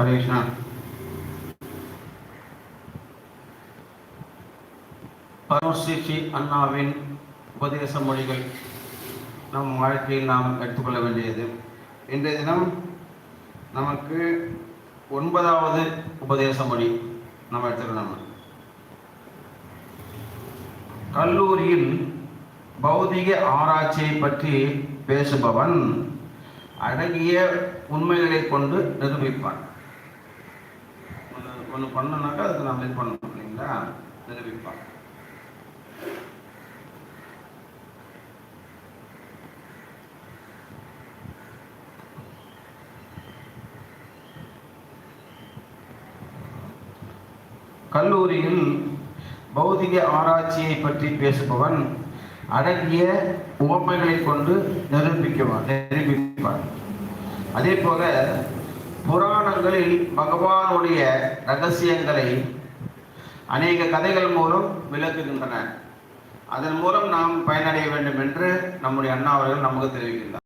ஹரே கிருஷ்ணா பரமஸ்ரீ ஸ்ரீ அண்ணாவின் உபதேச மொழிகள் நம் வாழ்க்கையில் நாம் எடுத்துக்கொள்ள வேண்டியது. இன்றைய தினம் நமக்கு ஒன்பதாவது உபதேச மொழி நம்ம எடுத்துக்கணும் கல்லூரியில் பௌதிக ஆராய்ச்சியை பற்றி பேசுபவன் அடங்கிய உண்மைகளை கொண்டு நிரூபிப்பான். ஒன்று ஒன்று பண்ணனாக்கா அதுக்கு நம்ம இது பண்ணணும் இல்லைங்களா? நிரூபிப்பான் கல்லூரியில் பௌதிக ஆராய்ச்சியை பற்றி பேசுபவன் அடங்கிய உவமைகளை கொண்டு நிரூபிக்குவான் நிரூபிப்பான். அதே போல புராணங்களில் பகவானுடைய ரகசியங்களை அநேக கதைகள் மூலம் விளக்குகின்றன. அதன் மூலம் நாம் பயனடைய வேண்டும் என்று நம்முடைய அண்ணா அவர்கள் நமக்கு தெரிவிக்கின்றார்.